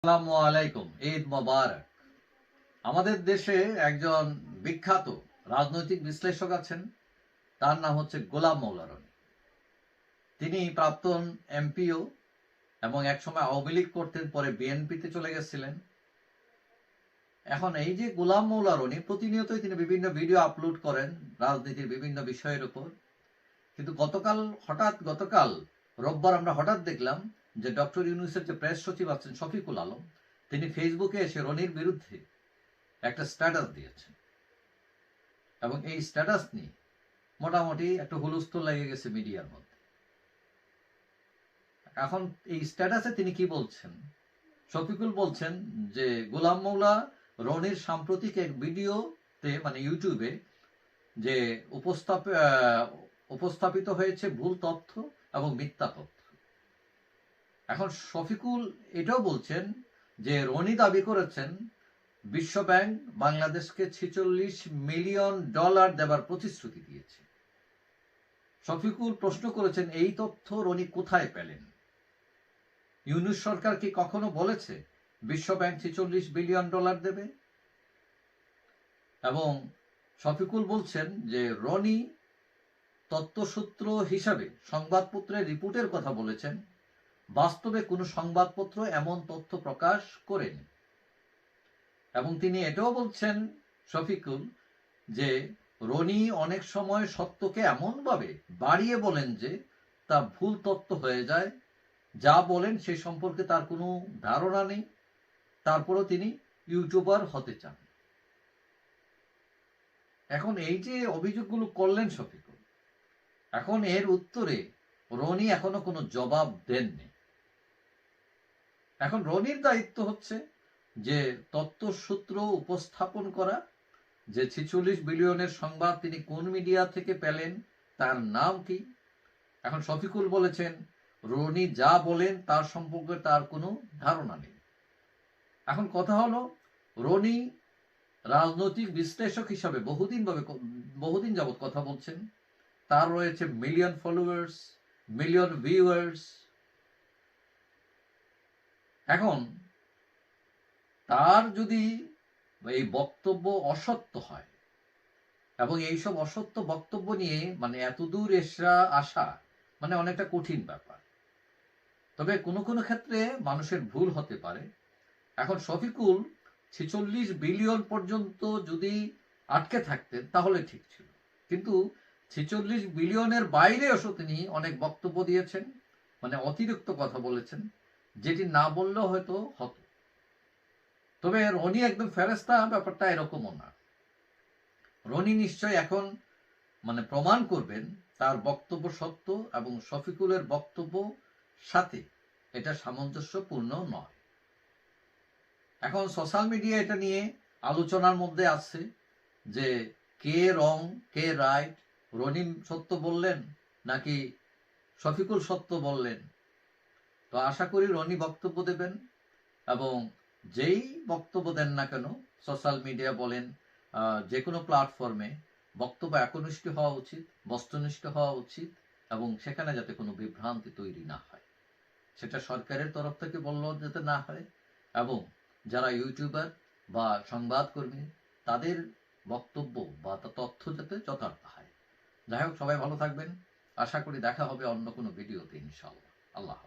আসসালামু আলাইকুম, ঈদ মোবারক। আমাদের দেশে একজন বিখ্যাত রাজনৈতিক বিশ্লেষক আছেন, তার নাম হচ্ছে গোলাম মৌলা তিনি প্রাক্তন এমপিও এবং একসময় আওয়ামী লীগ করতেন, পরে বিএনপিতে চলে গেছিলেন। এখন এই যে গোলাম মৌলা রনি প্রতিনিয়তই তিনি বিভিন্ন ভিডিও আপলোড করেন রাজনীতির বিভিন্ন বিষয়ের উপর। কিন্তু গতকাল, হঠাৎ গতকাল, রোববার আমরা হঠাৎ দেখলাম যে ডক্টর ইউনুসের যে প্রেস সচিব আছেন শফিকুল আলম, তিনি ফেসবুকে এসে রনির বিরুদ্ধে একটা স্ট্যাটাস দিয়েছেন। এবং এই স্ট্যাটাস নিয়ে মোটামুটি একটা হুলস্থুল লেগে গেছে মিডিয়ার মধ্যে। এখন এই স্ট্যাটাসে তিনি কি বলছেন? শফিকুল বলছেন যে, গোলাম মৌলা রনির সাম্প্রতিক এক ভিডিওতে মানে ইউটিউবে যে উপস্থাপ উপস্থাপিত হয়েছে ভুল তথ্য এবং মিথ্যা তথ্য। এখন শফিকুল এটাও বলছেন যে রনি দাবি করেছেন বিশ্ব ব্যাংক বাংলাদেশকে ছেচল্লিশ মিলিয়ন ডলার দেবার প্রতিশ্রুতি দিয়েছে। শফিকুল প্রশ্ন করেছেন, এই তথ্য রনি কোথায় পেলেন? ইউনুস সরকার কি কখনো বলেছে বিশ্ব ব্যাংক ছেচল্লিশ বিলিয়ন ডলার দেবে? এবং শফিকুল বলছেন যে রনি তত্ত্বসূত্র হিসাবে সংবাদপত্রের রিপোর্টের কথা বলেছেন। বাস্তবে কোনো সংবাদপত্র এমন তথ্য প্রকাশ করেনি। এবং তিনি এটাও বলছেন, শফিকুল, যে রনি অনেক সময় সত্যকে এমনভাবে বাড়িয়ে বলেন যে তা ভুল তথ্য হয়ে যায়। যা বলেন সে সম্পর্কে তার কোনো ধারণা নেই। তারপরও তিনি ইউটিউবার হতে চান। এখন এই যে অভিযোগগুলো করলেন শফিকুল, এখন এর উত্তরে রনি এখনও কোনো জবাব দেননি। এখন রনির দায়িত্ব হচ্ছে যে তত্ত্বসূত্র উপস্থাপন করা, যে ছেচল্লিশ বিলিয়নের সংবাদ তিনি কোন মিডিয়া থেকে পেলেন, তার নাম কি? এখন শফিকুল বলেছেন, রনি যা বলেন তার সম্পর্কে তার কোনো ধারণা নেই। এখন কথা হলো, রনি রাজনৈতিক বিশ্লেষক হিসাবে বহুদিন ভাবে বহুদিন যাবৎ কথা বলছেন। তার রয়েছে মিলিয়ন ফলোয়ার্স মিলিয়ন ভিউয়ার্স এখন তার যদি এই বক্তব্য অসত্য হয় এবং এইসব অসত্য বক্তব্য নিয়ে মানে এতদূর এসরা আসা মানে অনেকটা কঠিন ব্যাপার। তবে কোনো কোনো ক্ষেত্রে মানুষের ভুল হতে পারে। এখন শফিকুল ছেচল্লিশ বিলিয়ন পর্যন্ত যদি আটকে থাকতেন তাহলে ঠিক ছিল। কিন্তু ছেচল্লিশ বিলিয়নের বাইরে এসে তিনি অনেক বক্তব্য দিয়েছেন মানে অতিরিক্ত কথা বলেছেন। যেটি না বললেও হয়তো হতো। তবে রনি একদম ফেরেস্তা ব্যাপারটা এরকমও না। রনি নিশ্চয় এখন মানে প্রমাণ করবেন তার বক্তব্য সত্য এবং শফিকুলের বক্তব্য সাথে এটা সামঞ্জস্যপূর্ণ নয়। এখন সোশ্যাল মিডিয়া এটা নিয়ে আলোচনার মধ্যে আছে যে কে রং, কে রাইট রনিম সত্য বললেন নাকি শফিকুল সত্য বললেন? তো আশা করি রনি বক্তব্য দেবেন এবং যেই বক্তব্য দেন না কেন সোশ্যাল মিডিয়া বলেন যে কোনো প্ল্যাটফর্মে বক্তব্য একনিষ্ঠ হওয়া উচিত, বস্তুনিষ্ঠ হওয়া উচিত এবং সেখানে যাতে কোনো বিভ্রান্তি তৈরি না হয়। সেটা সরকারের তরফ থেকে বললেও যাতে না হয় এবং যারা ইউটিউবার বা সংবাদকর্মী, তাদের বক্তব্য বা তথ্য যাতে যথার্থ হয়। যাই হোক, সবাই ভালো থাকবেন। আশা করি দেখা হবে অন্য কোনো ভিডিওতে ইনশাল্লাহ আল্লাহ।